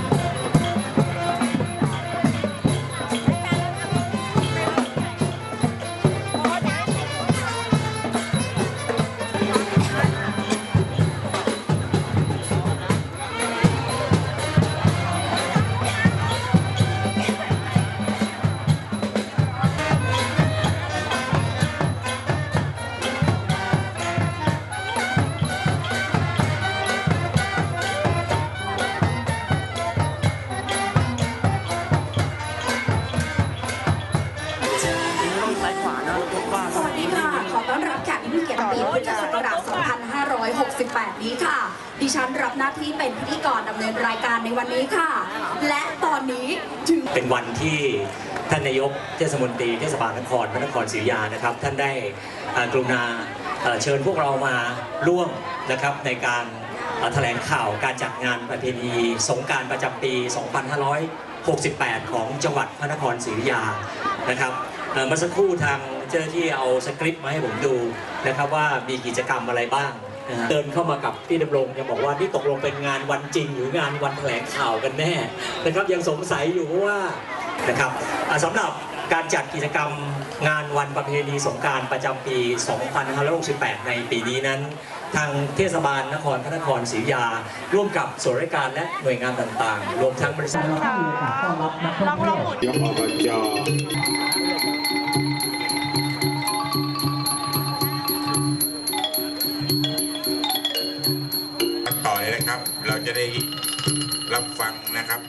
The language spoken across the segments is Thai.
9689 ต้อนรับแขกผู้มีเกียรติปีพุทธศักราช 2568 นี้ค่ะ ดิฉันรับหน้าที่เป็นพิธีกรดำเนินรายการในวันนี้ค่ะ และตอนนี้ถึง เป็นวันที่ท่านนายกเทศมนตรีเทศบาลนครพระนครศรีอยุธยานะครับ ท่านได้เอ่อกรุณาเอ่อเชิญพวกเรามาร่วมนะครับในการเอ่อแถลงข่าวการจัดงานประเพณีสงกรารประจำปี 2568 ของจังหวัดพระนครศรีอยุธยานะครับเอ่อเมื่อสักครู่ทาง เจ้าหน้าที่เอาสคริปต์มาให้ผมดูนะครับว่ามีกิจกรรมอะไรบ้าง นะฮะ เดินเข้ามากับพี่ดำรงยังบอกว่านี่ตกลงเป็นงานวันจริง หรืองานวันแถลงข่าวกันแน่นะครับยังสงสัยอยู่เพราะว่านะครับอ่าสำหรับการจัดกิจกรรมงานวันประเพณีสงกรารประจำปี 2568 ในปีนี้นั้น ทางเทศบาลนครพระนครศรีอยุธยา ร่วมกับส่วนราชการและหน่วยงานต่างๆ รวมทั้งบริษัทเราก็มีโอกาสต้อนรับนักท่องเที่ยวยกอบจ จะได้รับฟังนะครับ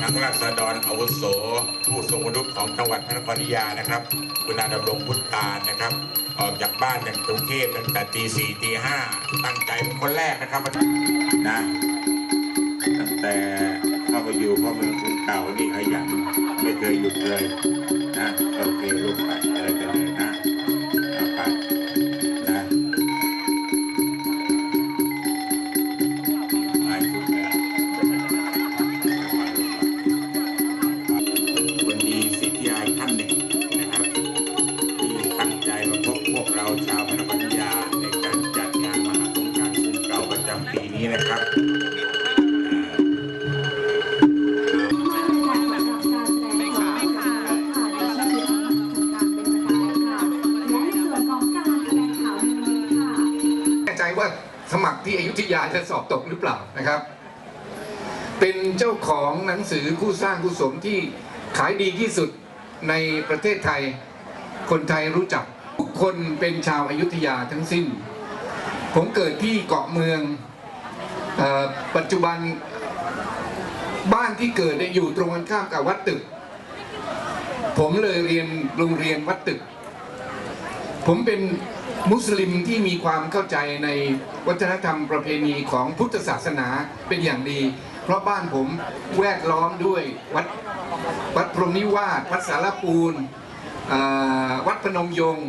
ทั้งราษฎรอาวุโส ผู้ทรงคุณวุของจังหวัดพระนครศรีอยุธยานะครับ คุณอาดำรงพุทธานนะครับ ออกจากบ้านจากกรุงเทพตั้งแต่ตีสี่ตีห้าตั้งใจเป็นคนแรกนะครับนะตั้งแต่เข้ามาอยู่พ่อเมืองคุณเก่านี่ขยันไม่เคยหยุดเลยนะโอเคลูกไปอะไรกันเลย สมัครที่อยุธยาจะสอบตกหรือเปล่านะครับ เป็นเจ้าของหนังสือคู่สร้างคู่สมที่ขายดีที่สุดในประเทศไทย คนไทยรู้จักทุกคนเป็นชาวอายุทยาทั้งสิ้น ผมเกิดที่เกาะเมืองออปัจจุบันบ้านที่เกิดอยู่ตรงกันข้ามกับวัดตึก ผมเลยเรียนโรงเรียนวัดตึก ผมเป็น มุสลิมที่มีความเข้าใจในวัฒนธรรมประเพณีของพุทธศาสนาเป็นอย่างดี เพราะบ้านผมแวดล้อมด้วยวัดวัดพรหมนิวาสวัดสารปูนวัดพนมยงค์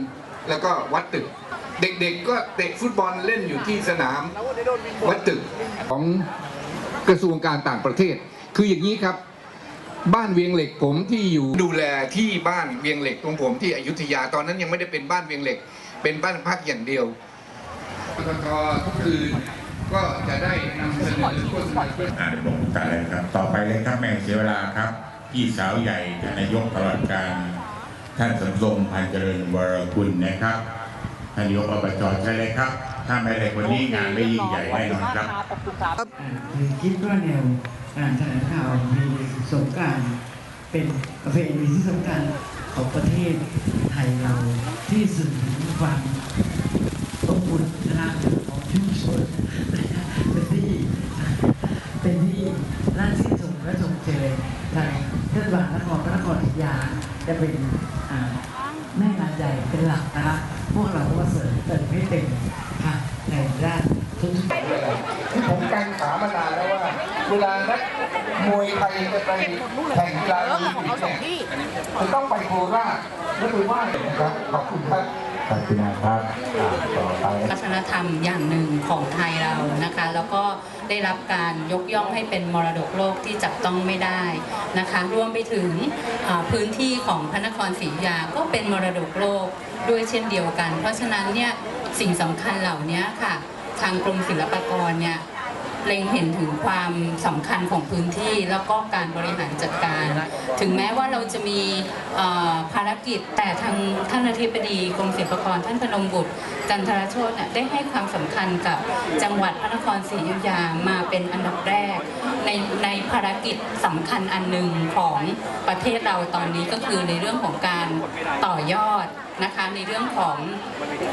แล้วก็วัดตึก เด็กๆก็เตะฟุตบอลเล่นอยู่ที่สนามวัดตึกของกระทรวงการต่างประเทศ คืออย่างนี้ครับบ้านเวียงเหล็กผมที่อยู่ดูแลที่บ้านเวียงเหล็กของผมที่อยุธยาตอนนั้นยังไม่ได้เป็นบ้านเวียงเหล็ก เป็นบ้านพักอย่างเดียวปตททุกคืนก็จะได้นำเสนอโฆษณาอ่านบอกกันเลยครับ ต่อไปเลยครับแม่เสียเวลาครับ พี่สาวใหญ่ท่านนายกตลอดการ ท่านสมทรงพันเจริญวรกุลนะครับท่านนายกอบจใช่เลยครับ ถ้าไม่ได้คนนี้งานไม่ยิ่งใหญ่แน่นอนครับคือคิดว่าแนวการแถลงข่าวมีสงกรารเป็นประเพณีที่สำคัญ ของประเทศไทยเราที่สื่อถึงความอบอุ่นนะฮะของชุมชนนะฮะเป็นที่เป็นที่น่าชื่นชมและชมเชยทางเทศบาลนครพระนครศรีอยุธยาจะเป็นอ่า แม่งานใหญ่เป็นหลักนะคะพวกเราก็เสริมเติมให้เต็มค่ะในด้านทุกๆที่ผมกังขามานานแล้วว่าเวลานักมวยไทยจะไปแข่งกีฬาโอลิมปิกเนี่ยจะต้องไปโคราชและไปไหว้นะครับขอบคุณครับขอบคุณนะครับอ่าต่อไปวัฒนธรรมอย่างหนึ่งของไทยเรานะคะ แล้วก็ ได้รับการยกย่องให้เป็นมรดกโลกที่จับต้องไม่ได้นะคะรวมไปถึงพื้นที่ของพระนครศรีอยุธยาก็เป็นมรดกโลกด้วยเช่นเดียวกัน เพราะฉะนั้นเนี่ยสิ่งสำคัญเหล่านี้ค่ะ ทางกรมศิลปากรเนี่ยเล็งเห็นถึงความสำคัญของพื้นที่แล้วก็การบริหารจัดการ ถึงแม้ว่าเราจะมีภารกิจแต่ทางท่านอธิบดีกรมศิลปากรท่านพนมบุตรจันทรโชตเนี่ยได้ให้ความสำคัญกับจังหวัดพระนครศรีอยุธยามาเป็นอันดับแรก ในในภารกิจสำคัญอันหนึ่งของประเทศเราตอนนี้ก็คือในเรื่องของการต่อยอดนะคะในเรื่องของ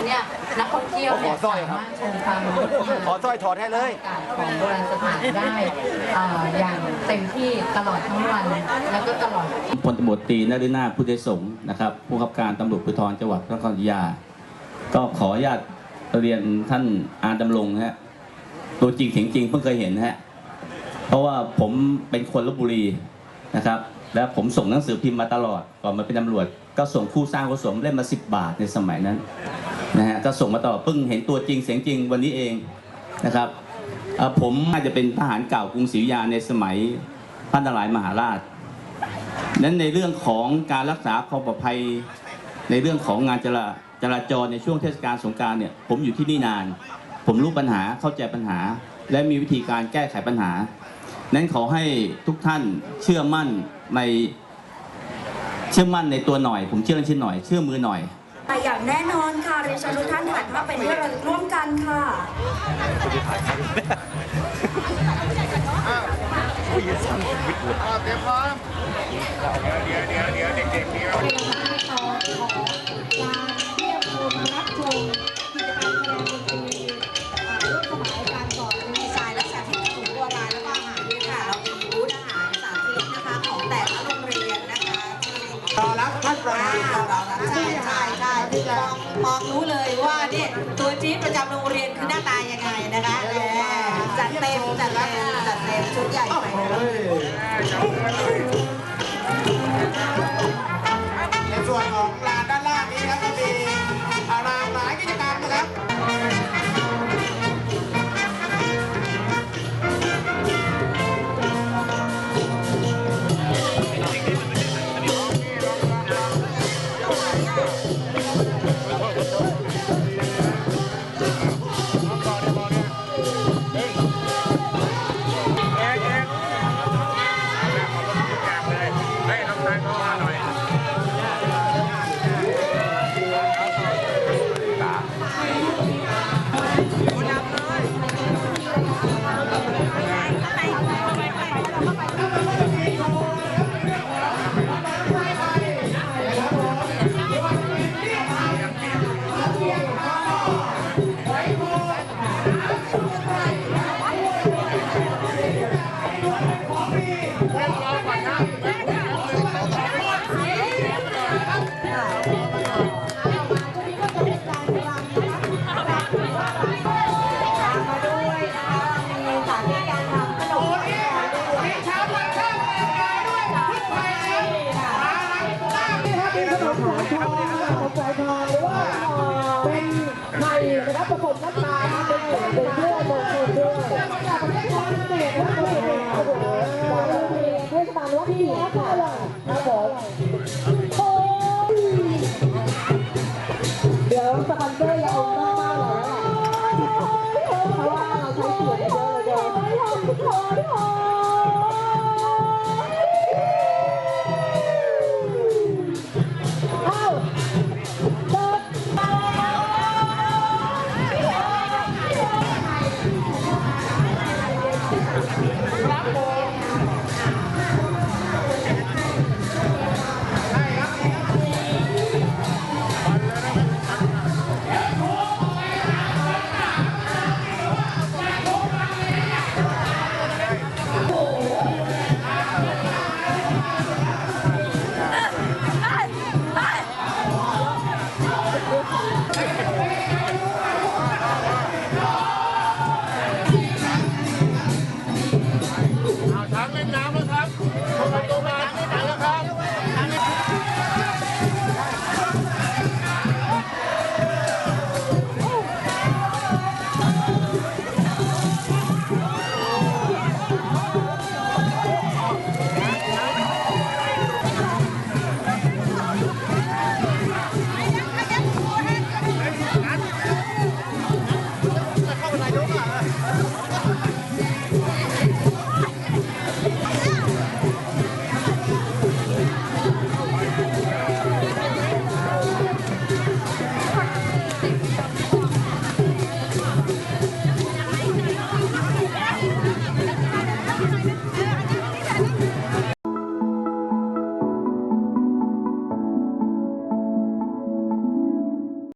เนี่ยนักท่องเที่ยวเนี่ยสามารถชมความงดงามขอสร้อยถอดให้เลยของโบราณสถานได้เอ่ออย่างเต็มที่ตลอดทั้งวันแล้วก็ตลอดพลตำรวจตรีนฤนาถพุทธสงฆ์นะครับผู้ขับการตำรวจภูธรจังหวัดพระนครศรีอยุธยา ก็ขออนุญาตเรียนท่านอาดำรงฮะตัวจริงเสียงจริงเพิ่งเคยเห็นฮะเพราะว่าผมเป็นคนลบบุรีนะครับ แล้วผมส่งหนังสือพิมพ์มาตลอดก่อนมาเป็นตำรวจ ก็ส่งคู่สร้างกุศลเล่มมาสิบบาทในสมัยนั้นนะฮะก็ส่งมาตลอดเพิ่งเห็นตัวจริงเสียงจริงวันนี้เองนะครับผมอาจจะเป็นทหารเก่ากรุงศรีอยุธยาในสมัยพระนารายมหาราชนั้นในเรื่องของการรักษาความปลอดภัยในเรื่องของงานจรา จราจรในช่วงเทศกาลสงกรารเนี่ยผมอยู่ที่นี่นาน ผมรู้ปัญหาเข้าใจปัญหา และมีวิธีการแก้ไขปัญหา นั้นขอให้ทุกท่านเชื่อมั่นในเชื่อมั่นในตัวหน่อย ผมเชื่อเรื่องชิ้นหน่อยเชื่อมือหน่อยแต่อย่างแน่นอนค่ะเรียนเชิญทุกท่านถ่ายภาพเป็นที่ระลึกร่วมกันค่ะดี มารับชมกิจกรรมแสดงดนตรีร่วมสมัยการก่อดีไซน์และสาธิตขนมโบราณแล้วก็อาหารด้วยค่ะเรามีบูธอาหารสามชนิดนะคะของแต่ละโรงเรียนนะคะรอรับท่านประธานรอรับใช่ใช่ใช่มองมองรู้เลยว่าเนี่ยตัวจี๊ดประจำโรงเรียนคือหน้าตายังไงนะคะแจัดเต็มจัดเต็มจัดเต็มชุดใหญ่ไปนะค เป็นไข่นะครับผสมน้ำตาลเป็นเป็นเพื่อ 哦。